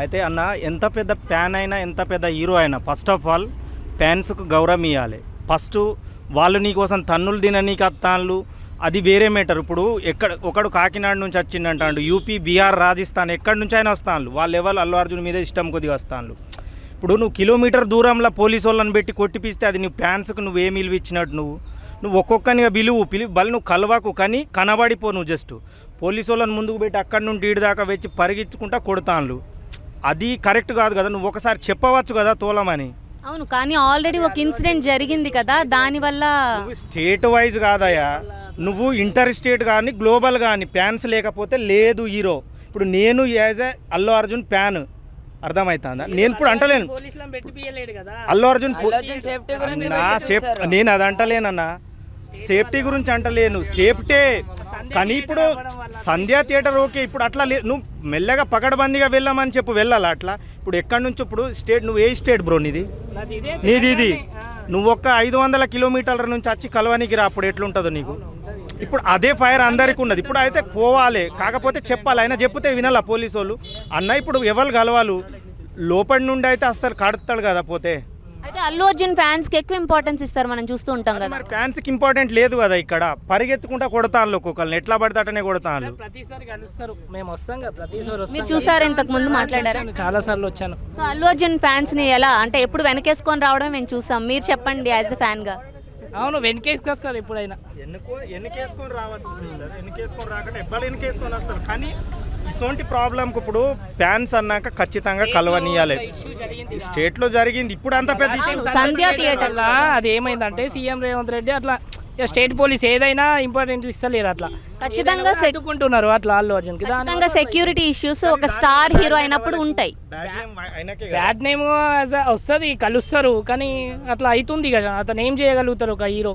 అయితే అన్న ఎంత పెద్ద ఫ్యాన్ అయినా ఎంత పెద్ద హీరో అయినా ఫస్ట్ ఆఫ్ ఆల్ ఫ్యాన్స్కు గౌరవం ఇవ్వాలి ఫస్ట్ వాళ్ళు నీకోసం తన్నులు తిననీకి అత్తాన్లు అది వేరే మేటర్ ఇప్పుడు ఎక్కడ ఒకడు కాకినాడ నుంచి వచ్చిండంటాడు యూపీ బీహార్ రాజస్థాన్ ఎక్కడి నుంచి అయినా వస్తాను వాళ్ళు ఎవరు అల్లు అర్జున్ మీద ఇష్టం కొద్దిగా వస్తాను ఇప్పుడు నువ్వు కిలోమీటర్ దూరంలో పోలీసు వాళ్ళని పెట్టి కొట్టిపిస్తే అది నీ ఫ్యాన్స్కి నువ్వు విలువ ఇచ్చినట్టు నువ్వు? నువ్వు ఒక్కొక్కనిగా పిలువు పిలువు బలి నువ్వు కలవకు కానీ కనబడిపో నువ్వు జస్ట్ పోలీసు వాళ్ళని ముందుకు పెట్టి అక్కడి నుండి ఈడి దాకా వచ్చి పరిగెత్తుకుంటా కొడతాన్లు. అది కరెక్ట్ కాదు కదా నువ్వు ఒకసారి చెప్పవచ్చు కదా తోలమని? అవును కానీ ఆల్రెడీ ఒక ఇన్సిడెంట్ జరిగింది కదా దానివల్ల నువ్వు స్టేట్ వైజ్ కాదయ్యా. నువ్వు ఇంటర్ స్టేట్ కానీ గ్లోబల్ కానీ ఫ్యాన్స్ లేకపోతే లేదు హీరో. ఇప్పుడు నేను as a Allu Arjun fan. అర్థమవుతుందా నేను ఇప్పుడు అంటలేను. అల్లు అర్జున్ పు- అల్లు అర్జున్ సేఫ్టీ గురించి నా సేఫ్. నేను అది అంటలేనన్నా. సేఫ్టీ గురించి అంటలేను. సేఫ్టీ. కానీ ఇప్పుడు సంధ్యా థియేటర్ ఓకే ఇప్పుడు అట్లా లే నువ్వు మెల్లగా పకడ్బందీగా వెళ్ళామని చెప్పు వెళ్ళాలా అట్లా? ఇప్పుడు ఎక్కడి నుంచి ఇప్పుడు స్టేట్ నువ్వు ఏ స్టేట్ బ్రో నీది? నాది ఇదే నువ్వు ఒక్క ఐదు వందల కిలోమీటర్ల నుంచి వచ్చి కలవనికి రా అప్పుడు ఎట్లుంటుందో నీకు? ఇప్పుడు అదే ఫైర్ అందరికి ఉన్నది. ఇప్పుడు అయితే పోవాలి. కాకపోతే చెప్పాలి. అయినా చెప్తే వినాలా పోలీసు వాళ్ళు అన్న ఇప్పుడు ఎవరు కలవాలు? లోపలి నుండి అయితే అస్తారు కడతాడు కదా పోతే. అల్లు అర్జున్ ఫ్యాన్స్కి ఎక్కువ ఇంపార్టెన్స్ ఇస్తారు మనం చూస్తూ ఉంటాం కదా. మరి ఫ్యాన్స్కి ఇంపార్టెంట్ లేదు కదా ఇక్కడ? పరిగెత్తుకుంటా కొడతాను ఒక్కొక్కరిని ఎట్లా పడితే అటనే కొడతాను ప్రతిసారి కలుస్తారు. మేము వస్తాం కదా ప్రతిసారి వస్తాం మీరు చూసారా ఇంతకు ముందు మాట్లాడారా? చాలా సార్లు వచ్చాను. సో అల్లు అర్జున్ ఫ్యాన్స్ని ఎలా అంటే ఎప్పుడు వెనకేసుకొని రావడం మేము చూసాం మీరు చెప్పండి యాజ్ ఎ ఫ్యాన్గా. అవును వెనకేసుకు వస్తారు ఎప్పుడైనా. ఎన్నుకో ఎన్నికేసుకొని రావచ్చు ఎన్నికేసుకొని రాకుండా ఎవ్వరు ఎన్నికేసుకొని వస్తారు. కానీ ఇటువంటి ప్రాబ్లంకి ఇప్పుడు ఫ్యాన్స్ అన్నాక ఖచ్చితంగా కలవనీయాలి స్టేట్లో జరిగింది. ఇప్పుడు అంత పెద్ద సంధ్యా థియేటర్ అట్లా అది ఏమైందంటే సీఎం రేవంత్ రెడ్డి అట్లా స్టేట్ పోలీస్ ఏదైనా ఇంపార్టెంట్ ఇస్తలేరు అట్లా. ఖచ్చితంగా అడ్డుకుంటున్నారు అట్లా అల్లు అర్జున్కి ఖచ్చితంగా సెక్యూరిటీ ఇష్యూస్ ఒక స్టార్ హీరో అయినప్పుడు ఉంటాయి. బ్యాడ్ నేమ్ వస్తుంది కలుస్తారు కానీ అట్లా అవుతుంది కదా. అతను ఏం చేయగలుగుతారు ఒక హీరో